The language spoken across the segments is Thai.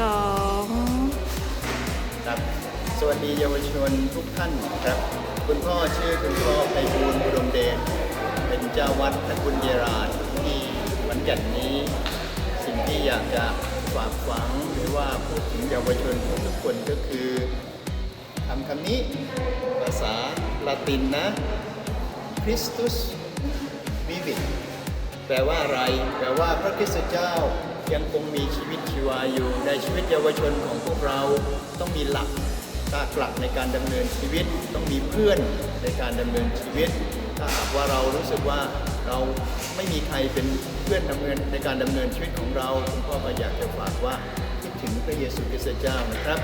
สองครับสวัสดีเยาวชนทุกท่านครับ คุณพ่อชื่อคุณพ่อไพบูลย์บุดมเดชเป็นเจ้าวัดตะกุลเยราชที่วันจันนี้ สิ่งที่อยากจะฝากฝังหรือว่าพูดถึงเยาวชนทุกคนก็คือคำคำนี้ภาษาละตินนะ Christus vivit แปลว่าอะไร แปลว่าพระคริสต์เจ้า ยังคงมีชีวิตชีวาอยู่ ในชีวิตเยาวชนของพวกเราต้องมีหลักตากหลักในการดำเนินชีวิต ต้องมีเพื่อนในการดำเนินชีวิต ถ้าหากว่าเรารู้สึกว่าเราไม่มีใครเป็นเพื่อนดำเนินในการดำเนินชีวิตของเราคุณพ่อก็อยากจะฝากว่าคิดถึงพระเยซูคริสต์เจ้านะครับ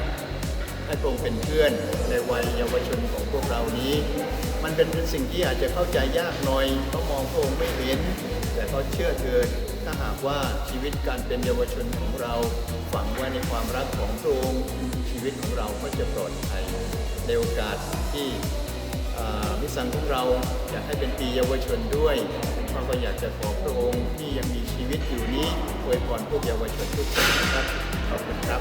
ให้พระองค์เป็นเพื่อนในวัยเยาวชนของพวกเรานี้ มันเป็นสิ่งที่อาจจะเข้าใจยากหน่อยเขามองพระองค์ไม่เห็น แต่เขาเชื่อเถิด ถ้าหากว่าชีวิตการเป็นเยาวชนของเรา ฝังไว้ในความรักของพระองค์ชีวิตของเราก็จะปลอดภัยในโอกาสที่มิสังของเราอยากให้เป็นปีเยาวชนด้วยเราก็อยากจะขอพระองค์ที่ยังมีชีวิตอยู่นี้อวยพรพวกเยาวชนทุกคนนะครับขอบคุณครับ